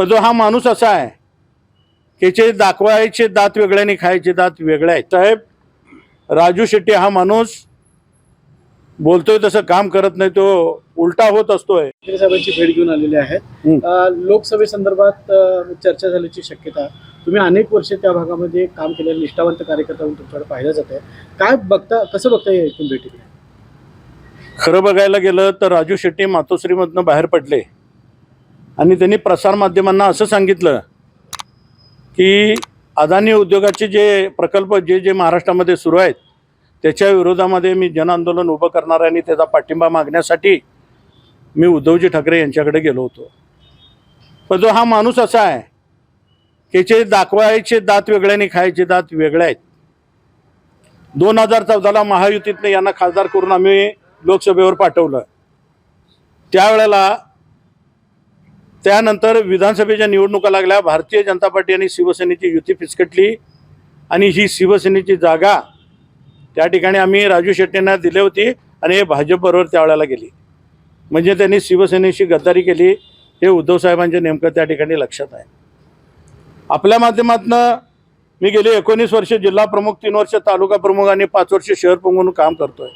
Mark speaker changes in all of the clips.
Speaker 1: पण जो हा माणूस असा आहे की जे दाखवायचे दात वेगळे आणि खायचे दात वेगळे आहेत. साहेब राजू शेट्टी हा माणूस बोलतोय तसं काम करत नाही तो उलटा होत असतोय.
Speaker 2: साहेबांची भेट घेऊन आलेले आहेत लोकसभेसंदर्भात चर्चा झाल्याची शक्यता. तुम्ही अनेक वर्षे त्या भागामध्ये काम केलेले निष्ठावंत कार्यकर्ता म्हणून तुमच्याकडे पाहिलं जात आहे काय बघता कसं बघता येईल भेटीला?
Speaker 1: खरं बघायला गेलं तर राजू शेट्टी मातोश्रीमधनं बाहेर पडले. आणि त्यांनी प्रसारमाध्यमांना असं सांगितलं की अदानी उद्योगाचे जे प्रकल्प जे जे महाराष्ट्रामध्ये सुरू आहेत त्याच्या विरोधामध्ये मी जनआंदोलन उभं करणार आहे आणि त्याचा पाठिंबा मागण्यासाठी मी उद्धवजी ठाकरे यांच्याकडे गेलो होतो. पण जो हा माणूस असा आहे त्याचे दाखवायचे दात वेगळ्याने खायचे दात वेगळे आहेत. दोन हजार चौदाला महायुतीतनं यांना खासदार करून आम्ही लोकसभेवर पाठवलं. त्यावेळेला त्यानंतर विधानसभेच्या निवडणुका लागल्या. भारतीय जनता पार्टी आणि शिवसेनेची युती फिसकटली. आणि ही शिवसेनेची जागा त्या ठिकाणी आम्ही राजू शेट्टींना दिली होती आणि हे भाजपबरोबर त्यावेळेला गेली. म्हणजे त्यांनी शिवसेनेशी गद्दारी केली. हे उद्धव साहेबांच्या नेमकं त्या ठिकाणी लक्षात आहे. आपल्या माध्यमातनं मी गेली एकोणीस वर्ष जिल्हा प्रमुख तीन वर्ष तालुका प्रमुख आणि पाच वर्ष शहर प्रमुख म्हणून काम करतोय.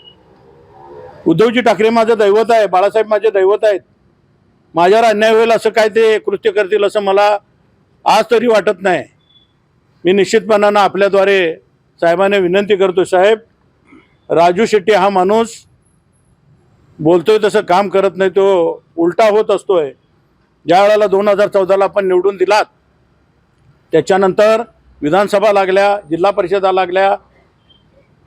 Speaker 1: उद्धवजी ठाकरे माझं दैवत आहे. बाळासाहेब माझे दैवत आहेत. माझ्यावर अन्याय होईल असं काय ते कृत्य करतील असं मला आज तरी वाटत नाही. मी निश्चितपणानं आपल्याद्वारे साहेबांना विनंती करतो साहेब राजू शेट्टी हा माणूस बोलतोय तसं काम करत नाही तो उलटा होत असतोय. ज्या वेळेला दोन हजार चौदाला आपण निवडून दिलात त्याच्यानंतर विधानसभा लागल्या जिल्हा परिषदा लागल्या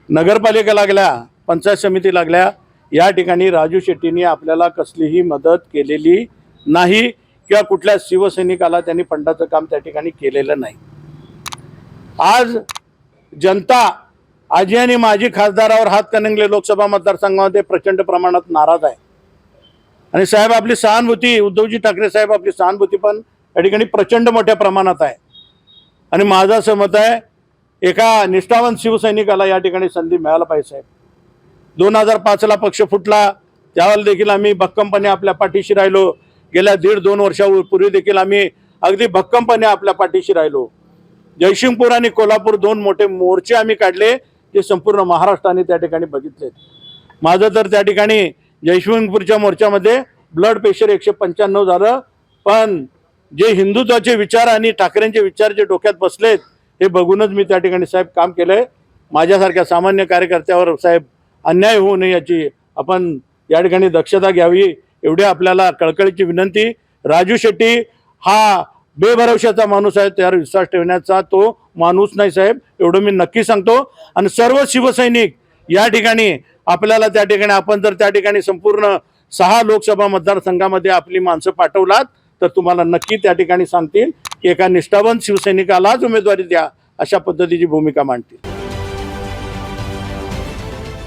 Speaker 1: नगरपालिका लागल्या पंचायत समिती लागल्या या ठिकाणी राजू शेट्टींनी आपल्याला कसलीही मदत केलेली नाही किंवा कुठल्या शिवसैनिकाला त्यांनी फंडाचं काम त्या ठिकाणी केलेलं नाही. आज जनता आजी आणि माजी खासदारावर हात कणंगले लोकसभा मतदारसंघामध्ये प्रचंड प्रमाणात नाराज आहे. आणि साहेब आपली सहानुभूती उद्धवजी ठाकरे साहेब आपली सहानुभूती पण या ठिकाणी प्रचंड मोठ्या प्रमाणात आहे. आणि माझं असं मत आहे एका निष्ठावंत शिवसैनिकाला या ठिकाणी संधी मिळायला पाहिजे साहेब. दोन हजार पाचला पक्ष फुटला त्यावर देखील आम्ही भक्कमपणे आपल्या पाठीशी राहिलो. गेल्या दीड दोन वर्षापूर्वी देखील आम्ही अगदी भक्कमपणे आपल्या पाठीशी राहिलो. जयसिंगपूर आणि कोल्हापूर दोन मोठे मोर्चे आम्ही काढले जे संपूर्ण महाराष्ट्राने त्या ठिकाणी बघितले. माझं तर त्या ठिकाणी जयसिंगपूरच्या मोर्चामध्ये ब्लड प्रेशर एकशे पंच्याण्णव झालं पण जे हिंदुत्वाचे विचार आणि ठाकरेंचे विचार जे डोक्यात बसलेत हे बघूनच मी त्या ठिकाणी साहेब काम केलंय. माझ्यासारख्या सामान्य कार्यकर्त्यावर साहेब अन्याय होऊ नये याची आपण या ठिकाणी दक्षता घ्यावी. एवढी आपल्याला कळकळीची विनंती. राजू शेट्टी हा बेभरवशाचा माणूस आहे त्यावर विश्वास ठेवण्याचा तो माणूस नाही साहेब एवढं मी नक्की सांगतो. आणि सर्व शिवसैनिक या ठिकाणी आपल्याला त्या ठिकाणी आपण जर त्या ठिकाणी संपूर्ण सहा लोकसभा मतदारसंघामध्ये आपली माणसं पाठवलात तर तुम्हाला नक्की त्या ठिकाणी सांगतील की एका निष्ठावंत शिवसैनिकालाच उमेदवारी द्या अशा पद्धतीची भूमिका मांडतील.